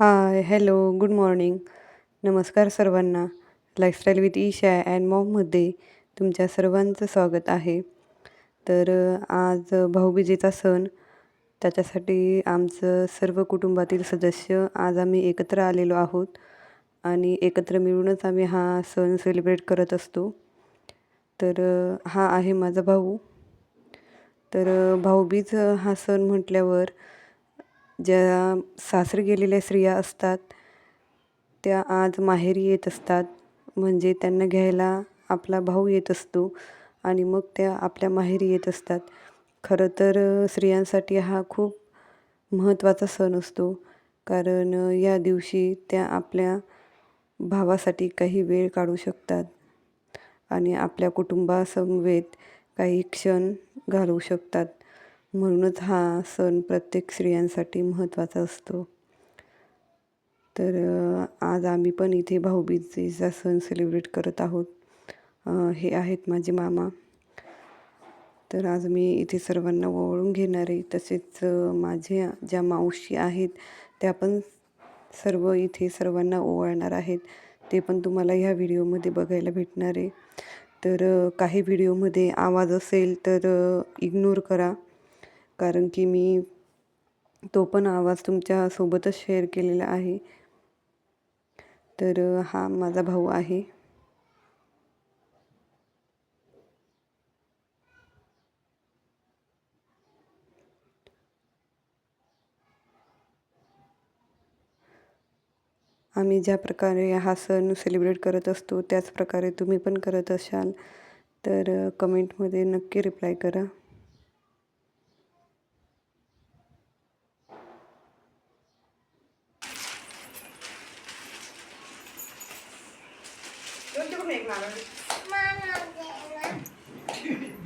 Hi hello good morning. नमस्कार सर्वांना. Lifestyle with Isha and मॉममध्ये तुमच्या सर्वांचं स्वागत आहे. तर आज भाऊबीजेचा सण. त्याच्यासाठी आमचं सर्व कुटुंबातील सदस्य आज आम्ही एकत्र आलेलो आहोत. आणि एकत्र मिळूनच आम्ही हा सण सेलिब्रेट करत असतो. तर हा आहे माझा भाऊ. तर भाऊबीज हा सण म्हटल्यावर ज्या सासरी गेलेल्या स्त्रिया असतात त्या आज माहेरी येत असतात. म्हणजे त्यांना घ्यायला आपला भाऊ येत असतो आणि मग त्या आपल्या माहेरी येत असतात. खरं तर स्त्रियांसाठी हा खूप महत्त्वाचा सण असतो. कारण या दिवशी त्या आपल्या भावासाठी काही वेळ काढू शकतात आणि आपल्या कुटुंबासमवेत काही क्षण घालवू शकतात. म्हणूनच हा सण प्रत्येक स्त्रियांसाठी महत्त्वाचा असतो. तर आज आम्ही पण इथे भाऊबीजेचा सण सेलिब्रेट करत आहोत. हे आहेत माझे मामा. तर आज मी इथे सर्वांना ओवळून घेणार आहे. तसेच माझे माझ्या ज्या मावशी आहेत त्या पण सर्व इथे सर्वांना ओवाळणार आहेत. ते पण तुम्हाला ह्या व्हिडिओमध्ये बघायला भेटणार आहे. तर काही व्हिडिओमध्ये आवाज असेल तर इग्नोर करा. कारण की मी तो पण आवाज तुमच्यासोबतच शेअर केलेला आहे. तर हा माझा भाऊ आहे. आम्ही ज्या प्रकारे हा सण सेलिब्रेट करत असतो त्याच प्रकारे तुम्ही पण करत असाल. तर कमेंटमध्ये नक्की रिप्लाय करा.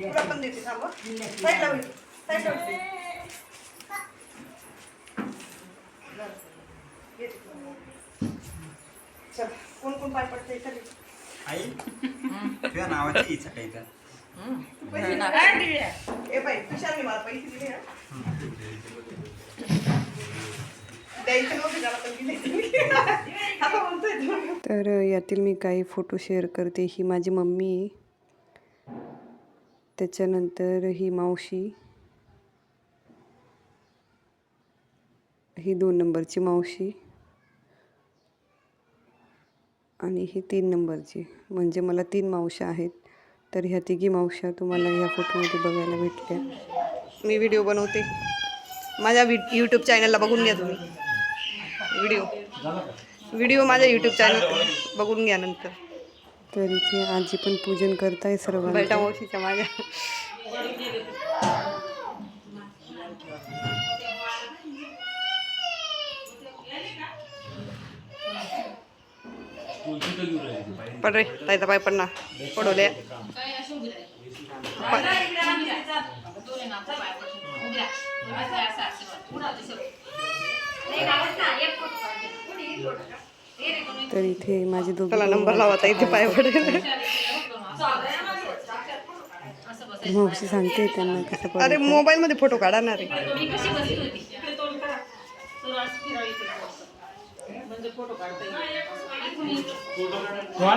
तुला पण देते थांब साईडला होईल साईडला होईल चल कोण कोण पाय पडते चल आई तुझ्या नावाची इच्छा काही तर ए बाई तुषारने मला पैसे दिले हं. तर यातील मी काही फोटो शेअर करते. ही माझी मम्मी. आहे त्याच्यानंतर ही मावशी. ही दोन नंबरची मावशी. आणि ही तीन नंबरची. म्हणजे मला तीन मावश्या आहेत. तर ह्या तिघी मावश्या तुम्हाला ह्या फोटोमध्ये बघायला भेटल्या. मी व्हिडिओ बनवते. माझ्या व्हि यूट्यूब चॅनलला बघून घ्या तुम्ही. व्हिडिओ व्हिडिओ माझ्या यूट्यूब चॅनल बघून घ्या नंतर तर इथे आजी पण पूजन करताय सर्व बैठा मावशीच्या माझ्या पड रे ताईचा पाय पडणार पडवल्या तर इथे माझे दोघे नंबर लावा इथे पाय पडेल. मावशी सांगते त्यांना कसं अरे मोबाईल मध्ये फोटो बस ना राहा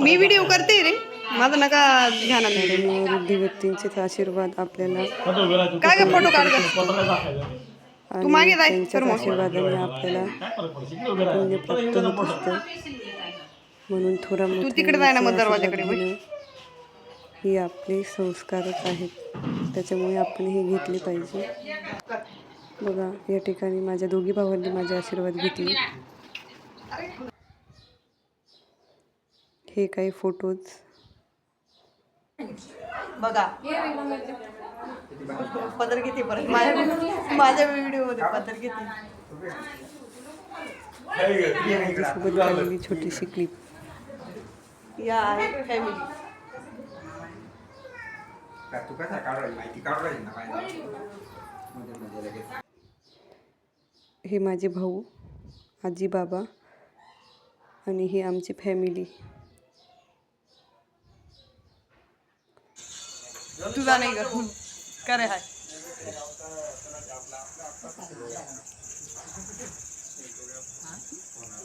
मी व्हिडिओ करते रे. माझं नका ध्यान वृद्धी व्यक्तींचेच आशीर्वाद आपल्याला काय ग फोटो काढ जाय त्यांच्याच आशीर्वादाने आपल्याला पुण्य प्राप्त होत असतं म्हणून थोडा तू तिकडे जाय ना मग दरवाजाकडे ही आपले संस्कारच आहेत. त्याच्यामुळे आपण हे घेतले पाहिजे. बघा या ठिकाणी माझ्या दोघी भावांनी माझे आशीर्वाद घेतले. हे काही फोटोज बघा. पदर किती परत. माझ्या माझ्या व्हिडिओमध्ये पदर किती सोबत काढलेली छोटीशी क्लिप या आहे फॅमिली हे माझे भाऊ आजी बाबा आणि ही आमची फॅमिली तुझा नाही कर हाय.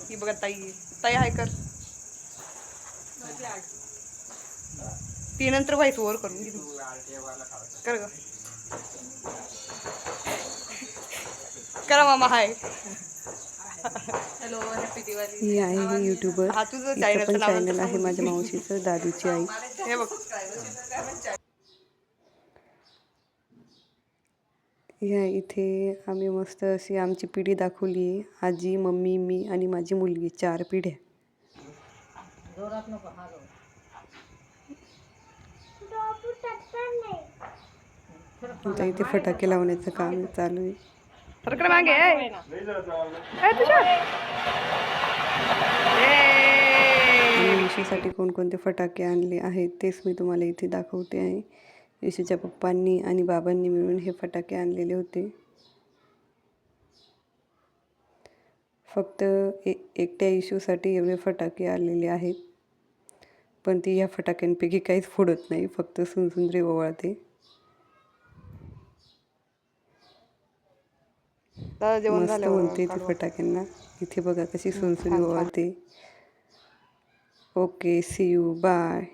ही? बघा ताई आहे. ताई हाय कर. ती नंतर व्हायचं वर करून. कर ग. करा मामा हाय. Hello happy Diwali. ही आहे ही युट्यूबर. हा तुझं channel पण चॅनल आहे माझ्या मावशीचं दादूची आई. हे बघ. ह्या इथे आम्ही मस्त अशी आमची पिढी दाखवली. आहे आजी मम्मी मी आणि माझी मुलगी चार पिढ्या. आता इथे फटाके लावण्याचं काम चालू आहे. मागे येशूसाठी कोणकोणते फटाके आणले आहेत तेच मी तुम्हाला इथे दाखवते आहे. येशूच्या पप्पांनी आणि बाबांनी मिळून हे फटाके आणलेले होते. फक्त ए एकट्या येशूसाठी एवढे फटाके आलेले आहेत. पण ती या फटाक्यांपैकी काहीच फोडत नाही फक्त सुनसुंदरी ओवाळते. मस्त म्हणते ती फटाक्यांना. इथे बघा कशी सुनसुनी ओवाळते. Okay see you bye